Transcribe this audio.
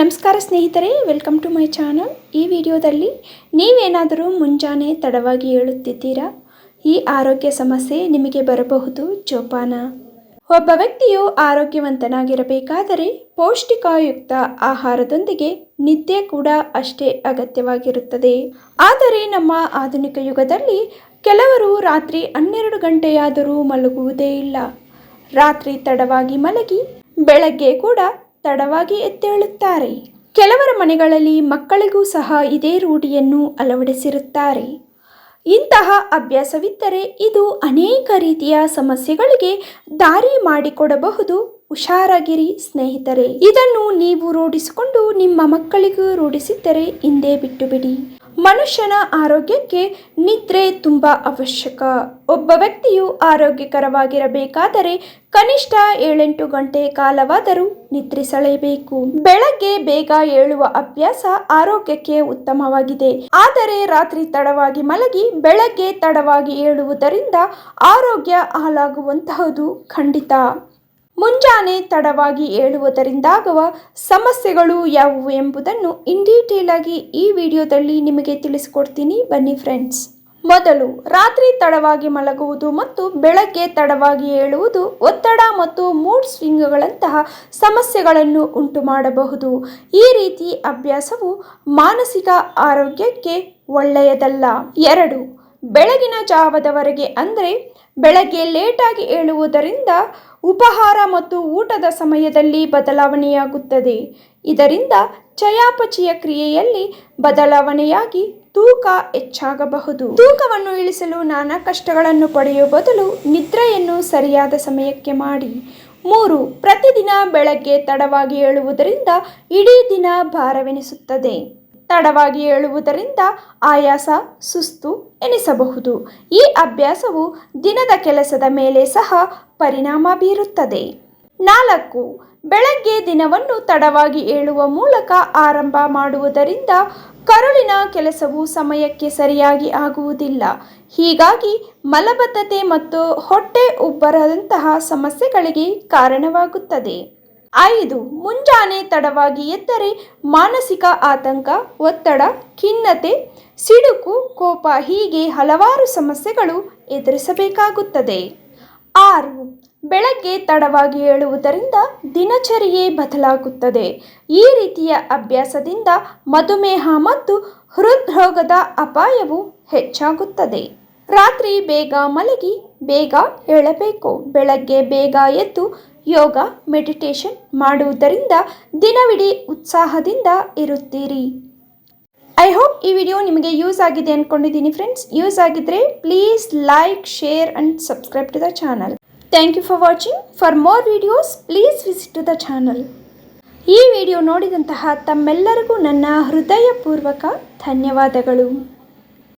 ನಮಸ್ಕಾರ ಸ್ನೇಹಿತರೆ welcome to my channel ಈ ವಿಡಿಯೋದಲ್ಲಿ ನೀವೇನಾದರೂ ಮುಂಜಾನೆ ತಡವಾಗಿ ಹೇಳುತ್ತಿದ್ದೀರಾ ಈ ಆರೋಗ್ಯ ಸಮಸ್ಯೆ ನಿಮಗೆ ಬರಬಹುದು, ಜೋಪಾನ. ಒಬ್ಬ ವ್ಯಕ್ತಿಯು ಆರೋಗ್ಯವಂತನಾಗಿರಬೇಕಾದರೆ ಪೌಷ್ಟಿಕಯುಕ್ತ ಆಹಾರದೊಂದಿಗೆ ನಿದ್ದೆ ಕೂಡ ಅಷ್ಟೇ ಅಗತ್ಯವಾಗಿರುತ್ತದೆ. ಆದರೆ ನಮ್ಮ ಆಧುನಿಕ ಯುಗದಲ್ಲಿ ಕೆಲವರು ರಾತ್ರಿ ಹನ್ನೆರಡು ಗಂಟೆಯಾದರೂ ಮಲಗುವುದೇ ಇಲ್ಲ. ರಾತ್ರಿ ತಡವಾಗಿ ಮಲಗಿ ಬೆಳಗ್ಗೆ ಕೂಡ ತಡವಾಗಿ ಎದ್ದೇಳುತ್ತಾರೆ. ಕೆಲವರ ಮನೆಗಳಲ್ಲಿ ಮಕ್ಕಳಿಗೂ ಸಹ ಇದೇ ರೂಢಿಯನ್ನು ಅಳವಡಿಸಿರುತ್ತಾರೆ. ಇಂತಹ ಅಭ್ಯಾಸವಿದ್ದರೆ ಇದು ಅನೇಕ ರೀತಿಯ ಸಮಸ್ಯೆಗಳಿಗೆ ದಾರಿ ಮಾಡಿಕೊಡಬಹುದು. ಹುಷಾರಾಗಿರಿ ಸ್ನೇಹಿತರೆ. ಇದನ್ನು ನೀವು ರೂಢಿಸಿಕೊಂಡು ನಿಮ್ಮ ಮಕ್ಕಳಿಗೂ ರೂಢಿಸಿದ್ದರೆ ಹಿಂದೆ ಬಿಟ್ಟು ಬಿಡಿ. ಮನುಷ್ಯನ ಆರೋಗ್ಯಕ್ಕೆ ನಿದ್ರೆ ತುಂಬ ಅವಶ್ಯಕ. ಒಬ್ಬ ವ್ಯಕ್ತಿಯು ಆರೋಗ್ಯಕರವಾಗಿರಬೇಕಾದರೆ ಕನಿಷ್ಠ ಏಳೆಂಟು ಗಂಟೆ ಕಾಲವಾದರೂ ನಿದ್ರಿಸಲೇಬೇಕು. ಬೆಳಗ್ಗೆ ಬೇಗ ಏಳುವ ಅಭ್ಯಾಸ ಆರೋಗ್ಯಕ್ಕೆ ಉತ್ತಮವಾಗಿದೆ. ಆದರೆ ರಾತ್ರಿ ತಡವಾಗಿ ಮಲಗಿ ಬೆಳಗ್ಗೆ ತಡವಾಗಿ ಏಳುವುದರಿಂದ ಆರೋಗ್ಯ ಹಾಳಾಗುವಂತಹದು ಖಂಡಿತ. ಮುಂಜಾನೆ ತಡವಾಗಿ ಏಳುವುದರಿಂದಾಗುವ ಸಮಸ್ಯೆಗಳು ಯಾವುವು ಎಂಬುದನ್ನು ಇನ್ ಡೀಟೇಲ್ ಆಗಿ ಈ ವಿಡಿಯೋದಲ್ಲಿ ನಿಮಗೆ ತಿಳಿಸಿಕೊಡ್ತೀನಿ. ಬನ್ನಿ ಫ್ರೆಂಡ್ಸ್. ಮೊದಲು, ರಾತ್ರಿ ತಡವಾಗಿ ಮಲಗುವುದು ಮತ್ತು ಬೆಳಗ್ಗೆ ತಡವಾಗಿ ಏಳುವುದು ಒತ್ತಡ ಮತ್ತು ಮೂಡ್ ಸ್ವಿಂಗ್ಗಳಂತಹ ಸಮಸ್ಯೆಗಳನ್ನು ಉಂಟು ಮಾಡಬಹುದು ಈ ರೀತಿ ಅಭ್ಯಾಸವು ಮಾನಸಿಕ ಆರೋಗ್ಯಕ್ಕೆ ಒಳ್ಳೆಯದಲ್ಲ. ಎರಡು ಬೆಳಗಿನ ಜಾವದವರೆಗೆ ಅಂದರೆ ಬೆಳಗ್ಗೆ ಲೇಟಾಗಿ ಏಳುವುದರಿಂದ ಉಪಹಾರ ಮತ್ತು ಊಟದ ಸಮಯದಲ್ಲಿ ಬದಲಾವಣೆಯಾಗುತ್ತದೆ. ಇದರಿಂದ ಚಯಾಪಚಯ ಕ್ರಿಯೆಯಲ್ಲಿ ಬದಲಾವಣೆಯಾಗಿ ತೂಕ ಹೆಚ್ಚಾಗಬಹುದು. ತೂಕವನ್ನು ಇಳಿಸಲು ನಾನಾ ಕಷ್ಟಗಳನ್ನು ಪಡೆಯುವ ಬದಲು ನಿದ್ರೆಯನ್ನು ಸರಿಯಾದ ಸಮಯಕ್ಕೆ ಮಾಡಿ. ಮೂರು, ಪ್ರತಿದಿನ ಬೆಳಗ್ಗೆ ತಡವಾಗಿ ಏಳುವುದರಿಂದ ಇಡೀ ದಿನ ಭಾರವೆನಿಸುತ್ತದೆ. ತಡವಾಗಿ ಏಳುವುದರಿಂದ ಆಯಾಸ, ಸುಸ್ತು ಎನಿಸಬಹುದು. ಈ ಅಭ್ಯಾಸವು ದಿನದ ಕೆಲಸದ ಮೇಲೆ ಸಹ ಪರಿಣಾಮ ಬೀರುತ್ತದೆ. ನಾಲ್ಕು, ಬೆಳಗ್ಗೆ ದಿನವನ್ನು ತಡವಾಗಿ ಏಳುವ ಮೂಲಕ ಆರಂಭ ಮಾಡುವುದರಿಂದ ಕರುಳಿನ ಕೆಲಸವು ಸಮಯಕ್ಕೆ ಸರಿಯಾಗಿ ಆಗುವುದಿಲ್ಲ. ಹೀಗಾಗಿ ಮಲಬದ್ಧತೆ ಮತ್ತು ಹೊಟ್ಟೆ ಉಬ್ಬರದಂತಹ ಸಮಸ್ಯೆಗಳಿಗೆ ಕಾರಣವಾಗುತ್ತದೆ. ಐದು, ಮುಂಜಾನೆ ತಡವಾಗಿ ಎದ್ದರೆ ಮಾನಸಿಕ ಆತಂಕ, ಒತ್ತಡ, ಖಿನ್ನತೆ, ಸಿಡುಕು, ಕೋಪ ಹೀಗೆ ಹಲವಾರು ಸಮಸ್ಯೆಗಳು ಎದುರಿಸಬೇಕಾಗುತ್ತದೆ. ಆರು, ಬೆಳಗ್ಗೆ ತಡವಾಗಿ ಏಳುವುದರಿಂದ ದಿನಚರಿಯೇ ಬದಲಾಗುತ್ತದೆ. ಈ ರೀತಿಯ ಅಭ್ಯಾಸದಿಂದ ಮಧುಮೇಹ ಮತ್ತು ಹೃದ್ರೋಗದ ಅಪಾಯವು ಹೆಚ್ಚಾಗುತ್ತದೆ. ರಾತ್ರಿ ಬೇಗ ಮಲಗಿ, ಬೇಗ ಏಳಬೇಕು. ಬೆಳಗ್ಗೆ ಬೇಗ ಎದ್ದು ಯೋಗ ಮೆಡಿಟೇಷನ್ ಮಾಡುವುದರಿಂದ ದಿನವಿಡೀ ಉತ್ಸಾಹದಿಂದ ಇರುತ್ತೀರಿ. ಐ ಹೋಪ್ ಈ ವಿಡಿಯೋ ನಿಮಗೆ ಯೂಸ್ ಆಗಿದೆ ಅಂದ್ಕೊಂಡಿದ್ದೀನಿ ಫ್ರೆಂಡ್ಸ್ ಯೂಸ್ ಆಗಿದ್ದರೆ please like share and subscribe to the channel thank you for watching for more videos please visit to the channel ಈ ವಿಡಿಯೋ ನೋಡಿದಂತಹ ತಮ್ಮೆಲ್ಲರಿಗೂ ನನ್ನ ಹೃದಯಪೂರ್ವಕ ಧನ್ಯವಾದಗಳು.